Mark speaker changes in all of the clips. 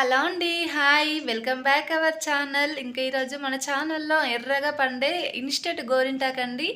Speaker 1: Hello అండి hi. Welcome back our channel. ఇంకా ఈరోజు మన ఛానల్లో ఎర్రగా పండే ఇన్స్టెంట్ గోరింటాక్ అండి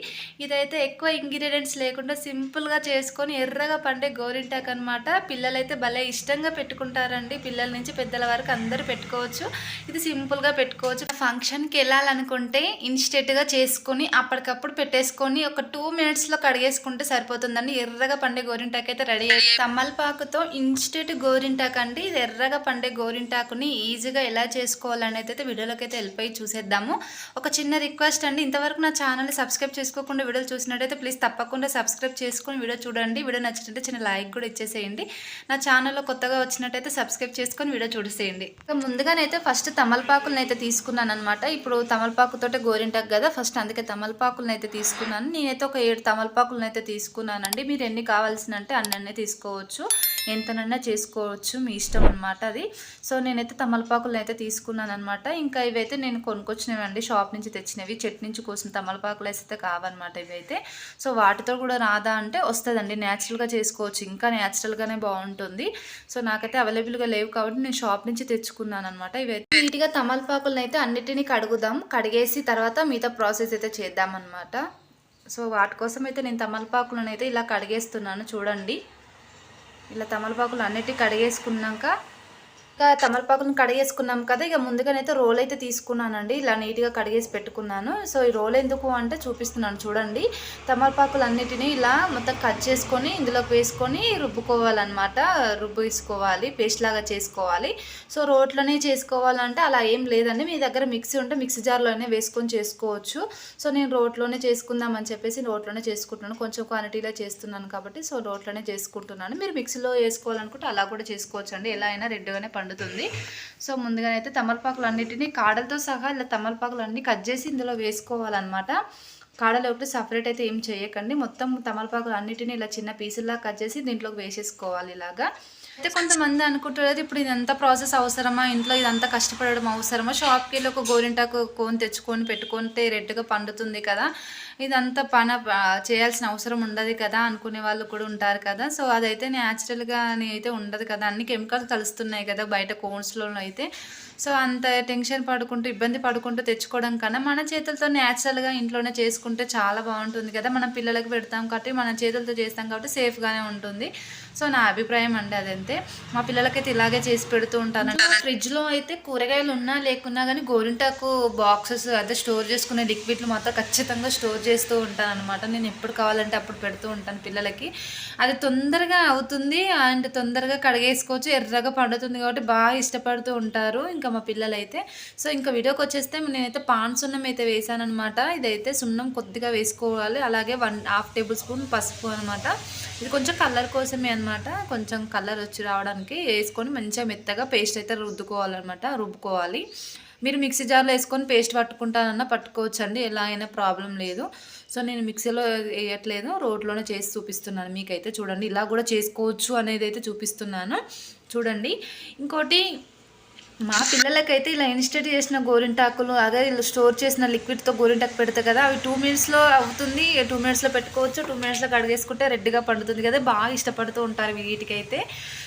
Speaker 1: ఇదైతే ఎక్కువ ఇంగ్రీడియంట్స్ లేకుండా సింపుల్గా చేసుకొని ఎర్రగా పండే గోరింటాక్ అనమాట పిల్లలైతే భలే ఇష్టంగా పెట్టుకుంటారండి. పిల్లల నుంచి పెద్దల వరకు అందరూ పెట్టుకోవచ్చు. ఇది సింపుల్గా పెట్టుకోవచ్చు. ఫంక్షన్కి వెళ్ళాలనుకుంటే ఇన్స్టెంట్గా చేసుకొని అప్పటికప్పుడు పెట్టేసుకొని ఒక టూ మినిట్స్లో కడిగేసుకుంటే సరిపోతుందండి. ఎర్రగా పండే గోరింటాక్ అయితే రెడీ అయ్యి తమ్మలపాకుతో ఇన్స్టెంట్ గోరింటాక్ అండి ఇది ఎర్రగా పండే గోరింటాకుని ఈజీగా ఎలా చేసుకోవాలనేది అయితే వీడియోలోకి అయితే వెళ్ళిపోయి చూసేద్దాము. ఒక చిన్న రిక్వెస్ట్ అండి ఇంతవరకు నా ఛానల్ని సబ్స్క్రైబ్ చేసుకోకుండా వీడియోలు చూసినట్టయితే ప్లీజ్ తప్పకుండా సబ్స్క్రైబ్ చేసుకొని వీడియో చూడండి. వీడియో నచ్చినట్టే చిన్న లైక్ కూడా ఇచ్చేసేయండి. నా ఛానల్లో కొత్తగా వచ్చినట్టయితే సబ్స్క్రైబ్ చేసుకొని వీడియో చూసేయండి. ముందుగానైతే ఫస్ట్ తమలపాకులను అయితే తీసుకున్నాను అనమాట ఇప్పుడు తమలపాకుతోటే గోరింటాకు కదా ఫస్ట్ అందుకే తమలపాకులను అయితే తీసుకున్నాను. నేనైతే ఒక ఏడు తమలపాకులను అయితే తీసుకున్నానండి. మీరు ఎన్ని కావాల్సిన అంటే అన్నీ తీసుకోవచ్చు. ఎంతనన్నా చేసుకోవచ్చు మీ ఇష్టం అనమాట అది. సో నేనైతే తమలపాకులను అయితే తీసుకున్నాను అనమాట ఇంకా ఇవైతే నేను కొనుక్కొచ్చినవి అండి షాప్ నుంచి తెచ్చినవి. చెట్టు నుంచి కోసిన తమలపాకులు అయితే కావన్నమాట ఇవైతే. సో వాటితో కూడా రాదా అంటే వస్తుందండి. న్యాచురల్గా చేసుకోవచ్చు. ఇంకా న్యాచురల్గానే బాగుంటుంది. సో నాకైతే అవైలబుల్గా లేవు కాబట్టి నేను షాప్ నుంచి తెచ్చుకున్నాను అనమాట ఇవైతే. నీట్గా తమలపాకులను అయితే అన్నిటినీ కడుగుదాం. కడిగేసి తర్వాత మిగతా ప్రాసెస్ అయితే చేద్దామన్నమాట. సో వాటి కోసం అయితే నేను తమలపాకులను అయితే ఇలా కడిగేస్తున్నాను. చూడండి. ఇలా తమలపాకులు అన్నిటి కడిగేసుకున్నాక ఇంకా తమలపాకులను కడిగేసుకున్నాం కదా ఇక ముందుగానైతే రోల్ అయితే తీసుకున్నానండి. ఇలా నీట్గా కడిగేసి పెట్టుకున్నాను. సో ఈ రోల్ ఎందుకు అంటే చూపిస్తున్నాను చూడండి. తమలపాకులు అన్నిటినీ ఇలా మొత్తం కట్ చేసుకొని ఇందులోకి వేసుకొని రుబ్బుకోవాలన్నమాట. రుబ్బేసుకోవాలి పేస్ట్ లాగా చేసుకోవాలి. సో రోట్లోనే చేసుకోవాలంటే అలా ఏం లేదండి. మీ దగ్గర మిక్సీ ఉంటే మిక్సీ జార్లోనే వేసుకొని చేసుకోవచ్చు. సో నేను రోట్లోనే చేసుకుందామని చెప్పేసి రోట్లోనే చేసుకుంటున్నాను. కొంచెం క్వాంటిటీలో చేస్తున్నాను కాబట్టి సో రోట్లోనే చేసుకుంటున్నాను. మీరు మిక్సీలో వేసుకోవాలనుకుంటే అలా కూడా చేసుకోవచ్చు అండి ఎలా అయినా రెడ్గానే పండుతుంది. సో ముందుగానైతే తమలపాకులు అన్నిటినీ కాడలతో సహా ఇలా తమలపాకులు అన్నీ కట్ చేసి ఇందులో వేసుకోవాలన్నమాట. కాడలు సపరేట్ అయితే ఏం చేయకండి. మొత్తం తమలపాకులు అన్నిటిని ఇలా చిన్న పీసుల్లా కట్ చేసి దీంట్లోకి వేసేసుకోవాలి ఇలాగా. అయితే కొంతమంది అనుకుంటారు ఇప్పుడు ఇదంతా ప్రాసెస్ అవసరమా? ఇంట్లో ఇదంతా కష్టపడడం అవసరమా? షాప్కి వెళ్ళి ఒక గోరింటాకు కోన్ తెచ్చుకొని పెట్టుకుంటే రెడ్గా పండుతుంది కదా. ఇదంతా పన చేయాల్సిన అవసరం ఉండదు కదా అనుకునే వాళ్ళు కూడా ఉంటారు కదా. సో అదైతే న్యాచురల్గా అయితే ఉండదు కదా. అన్ని కెమికల్స్ కలుస్తున్నాయి కదా బయట కోన్స్లో అయితే. సో అంత టెన్షన్ పడుకుంటూ ఇబ్బంది పడుకుంటూ తెచ్చుకోవడం కన్నా మన చేతులతో న్యాచురల్గా ఇంట్లోనే చేసుకుంటే చాలా బాగుంటుంది కదా. మనం పిల్లలకు పెడతాం కాబట్టి మన చేతులతో చేస్తాం కాబట్టి సేఫ్గానే ఉంటుంది. సో నా అభిప్రాయం అండి అదంతే. మా పిల్లలకైతే ఇలాగే చేసి పెడుతూ ఉంటాను ఫ్రిడ్జ్లో అయితే కూరగాయలు ఉన్నా లేకున్నా కానీ గోరింటాకు బాక్సెస్ అదే స్టోర్ చేసుకునే లిక్విడ్లు మాత్రం ఖచ్చితంగా స్టోర్ చేస్తూ ఉంటాను అనమాట నేను ఎప్పుడు కావాలంటే అప్పుడు పెడుతూ ఉంటాను పిల్లలకి. అది తొందరగా అవుతుంది అండ్ తొందరగా కడిగేసుకోవచ్చు. ఎర్రగా పండుతుంది కాబట్టి బాగా ఇష్టపడుతూ ఉంటారు ఇంకా మా పిల్లలు అయితే సో ఇంకా వీడియోకి వచ్చేస్తే నేనైతే పాన్ సున్నం అయితే వేసాను అనమాట ఇదైతే సున్నం కొద్దిగా వేసుకోవాలి. అలాగే వన్ హాఫ్ టేబుల్ స్పూన్ పసుపు అనమాట ఇది కొంచెం కలర్ కోసమే అనమాట కొంచెం కలర్ వచ్చి రావడానికి వేసుకొని మంచిగా మెత్తగా పేస్ట్ అయితే రుద్దుకోవాలన్నమాట రుబ్బుకోవాలి. మీరు మిక్సీ జార్లో వేసుకొని పేస్ట్ పట్టుకుంటానన్నా పట్టుకోవచ్చండి ఎలా అయినా ప్రాబ్లం లేదు. సో నేను మిక్సీలో వేయట్లేదు రోడ్లోనే చేసి చూపిస్తున్నాను మీకైతే చూడండి. ఇలా కూడా చేసుకోవచ్చు అనేది అయితే చూపిస్తున్నాను. చూడండి. ఇంకోటి మా పిల్లలకైతే ఇలా ఇన్స్టెంట్ చేసిన గోరింటాకులు అదే ఇలా స్టోర్ చేసిన లిక్విడ్తో గోరింటాకు పెడతాయి కదా అవి టూ మినిట్స్లో అవుతుంది టూ మినిట్స్లో పెట్టుకోవచ్చు టూ మినిట్స్లో కడిగేసుకుంటే రెడ్గా పండుతుంది కదా బాగా ఇష్టపడుతూ ఉంటారు వీటికైతే.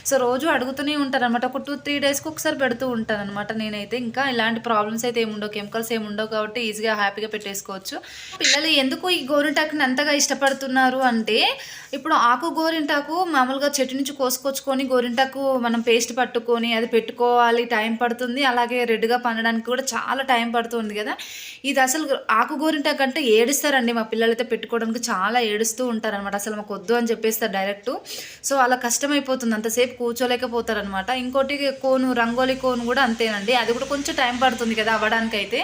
Speaker 1: సో రోజు అడుగుతూనే ఉంటారు అనమాట ఒక టూ త్రీ డేస్కి ఒకసారి పెడుతూ ఉంటాను అనమాట నేనైతే. ఇంకా ఇలాంటి ప్రాబ్లమ్స్ అయితే ఏముండవు కెమికల్స్ ఏముండవు కాబట్టి ఈజీగా హ్యాపీగా పెట్టేసుకోవచ్చు. పిల్లలు ఎందుకు ఈ గోరింటాకుని అంతగా ఇష్టపడుతున్నారు అంటే ఇప్పుడు ఆకు గోరింటాకు మామూలుగా చెట్టు నుంచి కోసుకొచ్చుకొని గోరింటాకు మనం పేస్ట్ పట్టుకొని అది పెట్టుకోవాలి టైం పడుతుంది. అలాగే రెడ్గా పండడానికి కూడా చాలా టైం పడుతుంది కదా. ఇది అసలు ఆకు గోరింటాకు అంటే ఏడుస్తారండి మా పిల్లలైతే పెట్టుకోవడానికి. చాలా ఏడుస్తూ ఉంటారనమాట అసలు మాకు వద్దు అని చెప్పేస్తారు డైరెక్ట్. సో అలా కష్టమైపోతుంది. అంతసేపు కూర్చోలేకపోతారనమాట ఇంకోటి కోను రంగోలి కోను కూడా అంతేనండి. అది కూడా కొంచెం టైం పడుతుంది కదా అవ్వడానికి అయితే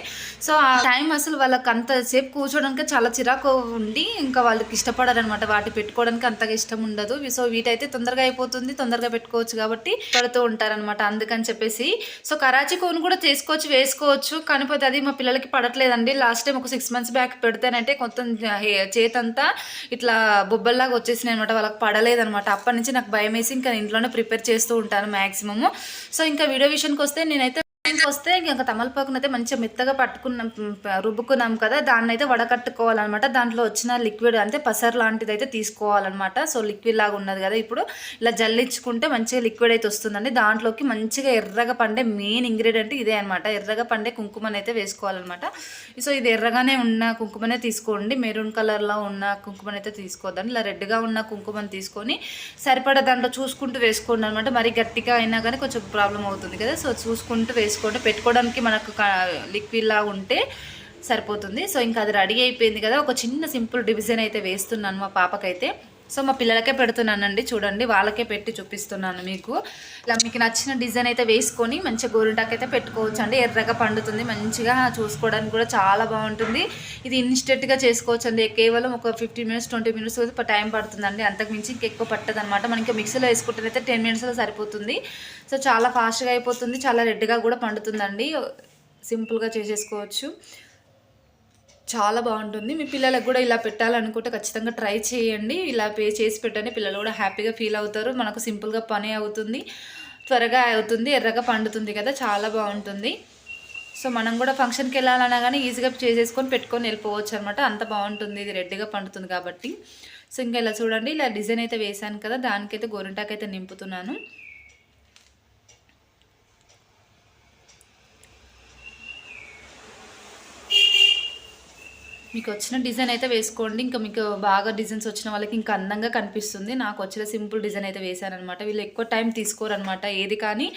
Speaker 1: సో ఆ టైం అసలు వాళ్ళకి అంతసేపు కూర్చోడానికి చాలా చిరాకు ఉండి ఇంకా వాళ్ళకి ఇష్టపడారనమాట వాటి పెట్టుకోవడానికి అంతగా ఇష్టం ఉండదు. సో వీటైతే తొందరగా అయిపోతుంది. తొందరగా పెట్టుకోవచ్చు కాబట్టి పడుతూ ఉంటారనమాట అందుకని చెప్పేసి సో కరాచీ కోన్ కూడా చేసుకోవచ్చు వేసుకోవచ్చు. కానిపోతే అది మా పిల్లలకి పడట్లేదండి. లాస్ట్ టైం ఒక సిక్స్ మంత్స్ బ్యాక్ పెడితేనంటే కొంత చేతంతా ఇట్లా బొబ్బల్లాగా వచ్చేసినాయి అనమాట వాళ్ళకి పడలేదనమాట అప్పటి నుంచి నాకు భయం వేసి ఇంకా ఇంట్లోనే ప్రిపేర్ చేస్తూ ఉంటాను మ్యాక్సిమము సో ఇంకా వీడియో విషయానికి వస్తే నేనైతే వస్తే ఇంకా తమలపాకును అయితే మంచిగా మెత్తగా పట్టుకున్నాం రుబ్బుకున్నాం కదా దాన్ని అయితే వడకట్టుకోవాలన్నమాట. దాంట్లో వచ్చిన లిక్విడ్ అంటే పసర్ లాంటిది అయితే తీసుకోవాలన్నమాట. సో లిక్విడ్ లాగా ఉన్నది కదా ఇప్పుడు. ఇలా జల్లించుకుంటే మంచిగా లిక్విడ్ అయితే వస్తుందండి. దాంట్లోకి మంచిగా ఎర్రగా పండే మెయిన్ ఇంగ్రీడియంట్ ఇదే అనమాట ఎర్రగా పండే కుంకుమని అయితే వేసుకోవాలన్నమాట. సో ఇది ఎర్రగానే ఉన్న కుంకుమనే తీసుకోండి. మెరూన్ కలర్లో ఉన్న కుంకుమని అయితే తీసుకోవద్దండి. ఇలా రెడ్గా ఉన్న కుంకుమని తీసుకొని సరిపడా దాంట్లో చూసుకుంటూ వేసుకోండి అనమాట మరి గట్టిగా అయినా కానీ కొంచెం ప్రాబ్లం అవుతుంది కదా. సో చూసుకుంటూ వేసుకోండి. పెట్టుకోవడానికి మనకు లిక్విడ్ లా ఉంటే సరిపోతుంది. సో ఇంకా అది రెడీ అయిపోయింది కదా. ఒక చిన్న సింపుల్ డివిజన్ అయితే వేస్తున్నాను మా పాపకైతే. సో మా పిల్లలకే పెడుతున్నానండి. చూడండి వాళ్ళకే పెట్టి చూపిస్తున్నాను మీకు. ఇలా మీకు నచ్చిన డిజైన్ అయితే వేసుకొని మంచిగా గోరింటాకు అయితే పెట్టుకోవచ్చు అండి ఎర్రగా పండుతుంది మంచిగా చూసుకోవడానికి కూడా చాలా బాగుంటుంది. ఇది ఇన్స్టెంట్గా చేసుకోవచ్చు అండి కేవలం ఒక fifteen minutes twenty minutes time పడుతుందండి. అంతకు మించి ఇంకెక్కువ పట్టదు అనమాట మనకి మిక్సీలో అయితే టెన్ మినిట్స్లో సరిపోతుంది. సో చాలా ఫాస్ట్గా అయిపోతుంది చాలా రెడ్గా కూడా పండుతుందండి. సింపుల్గా చేసేసుకోవచ్చు. చాలా బాగుంటుంది. మీ పిల్లలకు కూడా ఇలా పెట్టాలనుకుంటే ఖచ్చితంగా ట్రై చేయండి. ఇలా పే చేసి పెట్టండి. పిల్లలు కూడా హ్యాపీగా ఫీల్ అవుతారు. మనకు సింపుల్గా పని అవుతుంది. త్వరగా అవుతుంది. ఎర్రగా పండుతుంది కదా. చాలా బాగుంటుంది. సో మనం కూడా ఫంక్షన్కి వెళ్ళాలన్నా కానీ ఈజీగా చేసేసుకొని పెట్టుకొని వెళ్ళిపోవచ్చు అనమాట అంత బాగుంటుంది. ఇది రెడ్గా పండుతుంది కాబట్టి. సో ఇంకా ఇలా చూడండి. ఇలా డిజైన్ అయితే వేసాను కదా. దానికైతే గోరింటాకైతే నింపుతున్నాను. మీకు వచ్చిన డిజైన్ అయితే వేసుకోండి. ఇంకా మీకు బాగా డిజైన్స్ వచ్చిన వాళ్ళకి ఇంకా అందంగా కనిపిస్తుంది. నాకు వచ్చిన సింపుల్ డిజైన్ అయితే వేశానమాట వీళ్ళు ఎక్కువ టైం తీసుకోరనమాట ఏది కానీ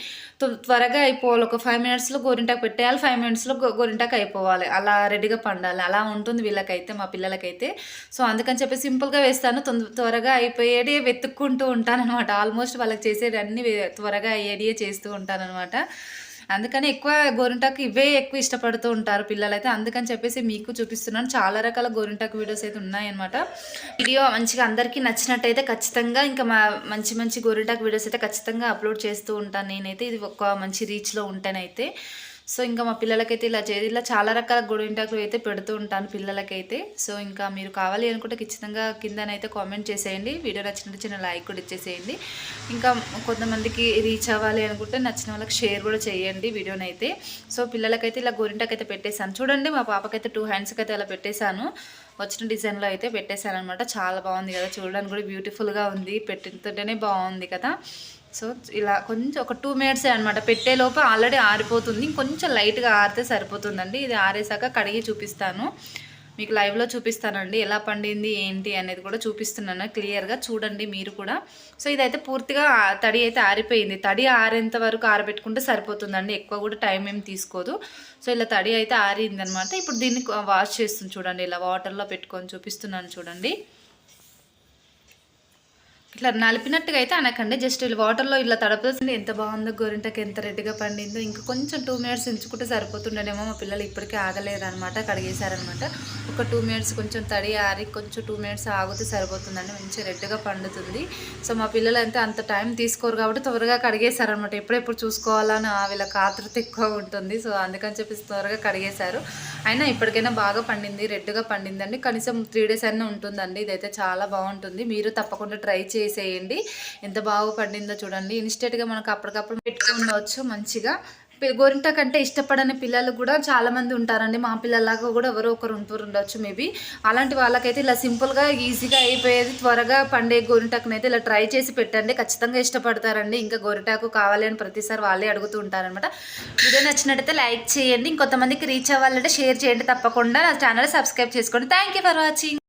Speaker 1: త్వరగా అయిపోవాలి. ఒక ఫైవ్ మినిట్స్లో గోరింటాకు పెట్టేయాలి. ఫైవ్ మినిట్స్లో గోరింటాకు అయిపోవాలి. అలా రెడీగా పండాలి. అలా ఉంటుంది వీళ్ళకైతే మా పిల్లలకైతే. సో అందుకని చెప్పి సింపుల్గా వేస్తాను. త్వరగా అయిపోయేది వెతుక్కుంటూ ఉంటాను అనమాట ఆల్మోస్ట్ వాళ్ళకి చేసేది అన్ని త్వరగా అయ్యేడియే చేస్తూ ఉంటానన్నమాట. అందుకని ఎక్కువ గోరింటాకు ఇవే ఎక్కువ ఇష్టపడుతూ ఉంటారు పిల్లలైతే. అందుకని చెప్పేసి మీకు చూపిస్తున్నాను. చాలా రకాల గోరింటాకు వీడియోస్ అయితే ఉన్నాయన్నమాట. వీడియో మంచిగా అందరికీ నచ్చినట్టయితే ఖచ్చితంగా ఇంకా మా మంచి మంచి గోరింటాకు వీడియోస్ అయితే ఖచ్చితంగా అప్లోడ్ చేస్తూ ఉంటాను. నేనైతే ఇది ఒక మంచి రీచ్లో ఉంటేనైతే. సో ఇంకా మా పిల్లలకైతే ఇలా చేది ఇలా చాలా రకాల గోరింటాకులు అయితే పెడుతూ ఉంటాను పిల్లలకైతే. సో ఇంకా మీరు కావాలి అనుకుంటే ఖచ్చితంగా కిందనైతే కామెంట్ చేసేయండి. వీడియో నచ్చినట్టు చిన్న లైక్ కూడా ఇచ్చేసేయండి. ఇంకా కొంతమందికి రీచ్ అవ్వాలి అనుకుంటే నచ్చిన వాళ్ళకి షేర్ కూడా చేయండి వీడియోనైతే. సో పిల్లలకైతే ఇలా గొరింటాకైతే పెట్టేశాను. చూడండి మా పాపకైతే టూ హ్యాండ్స్కి అయితే అలా పెట్టేశాను. వచ్చిన డిజైన్లో అయితే పెట్టేశాను అనమాట చాలా బాగుంది కదా చూడడానికి కూడా బ్యూటిఫుల్గా ఉంది. పెట్టిందంటేనే బాగుంది కదా. సో ఇలా కొంచెం ఒక టూ మినిట్స్ అనమాట పెట్టేలోపు ఆల్రెడీ ఆరిపోతుంది. కొంచెం లైట్గా ఆరితే సరిపోతుందండి. ఇది ఆరేసాక కడిగి చూపిస్తాను. మీకు లైవ్లో చూపిస్తానండి. ఎలా పండింది ఏంటి అనేది కూడా చూపిస్తున్నాను. క్లియర్గా చూడండి మీరు కూడా. సో ఇదైతే పూర్తిగా తడి అయితే ఆరిపోయింది. తడి ఆరేంత వరకు ఆరబెట్టుకుంటే సరిపోతుందండి. ఎక్కువ కూడా టైం ఏం తీసుకోదు. సో ఇలా తడి అయితే ఆరింది అనమాట ఇప్పుడు దీన్ని వాష్ చేస్తుంది చూడండి. ఇలా వాటర్లో పెట్టుకొని చూపిస్తున్నాను చూడండి. ఇట్లా నలిపినట్టుగా అయితే అనకండి. జస్ట్ వీళ్ళు వాటర్లో ఇలా తడపేసింది ఎంత బాగుందో గోరింటకి ఎంత రెడ్డిగా పండిందో. ఇంకా కొంచెం టూ మినిట్స్ ఉంచుకుంటే సరిపోతుండేనేమో. మా పిల్లలు ఇప్పటికే ఆగలేదనమాట కడిగేశారనమాట ఒక టూ మినిట్స్ కొంచెం తడి ఆరి కొంచెం టూ మినిట్స్ ఆగితే సరిపోతుందండి. మంచిగా రెడ్గా పండుతుంది. సో మా పిల్లలు అయితే అంత టైం తీసుకోరు కాబట్టి త్వరగా కడిగేశారనమాట ఎప్పుడెప్పుడు చూసుకోవాలని ఆ వీళ్ళకి ఆతృత ఎక్కువ ఉంటుంది. సో అందుకని చెప్పేసి త్వరగా కడిగేశారు. అయినా ఇప్పటికైనా బాగా పండింది రెడ్గా పండిందండి. కనీసం త్రీ డేస్ అయినా ఉంటుందండి. ఇదైతే చాలా బాగుంటుంది. మీరు తప్పకుండా ట్రై చేసేయండి. ఎంత బాగా పండిందో చూడండి. ఇన్స్టెంట్గా మనకు అప్పటికప్పుడు పెట్టుకోవచ్చు మంచిగా. గోరింట కంటే ఇష్టపడని పిల్లలు కూడా చాలామంది ఉంటారండి. మా పిల్లలాగా కూడా ఎవరో ఒకరు ఉంటూ ఉండొచ్చు మేబీ అలాంటి వాళ్ళకైతే ఇలా సింపుల్గా ఈజీగా అయిపోయేది. త్వరగా పండే గోరింటాకునైతే ఇలా ట్రై చేసి పెట్టండి. ఖచ్చితంగా ఇష్టపడతారండి. ఇంకా గోరింటాకు కావాలి అని ప్రతిసారి వాళ్ళే అడుగుతూ ఉంటారనమాట వీడియో నచ్చినట్టయితే లైక్ చేయండి. ఇంకొంతమందికి రీచ్ అవ్వాలంటే షేర్ చేయండి తప్పకుండా. నా ఛానల్ సబ్స్క్రైబ్ చేసుకోండి. Thank you for watching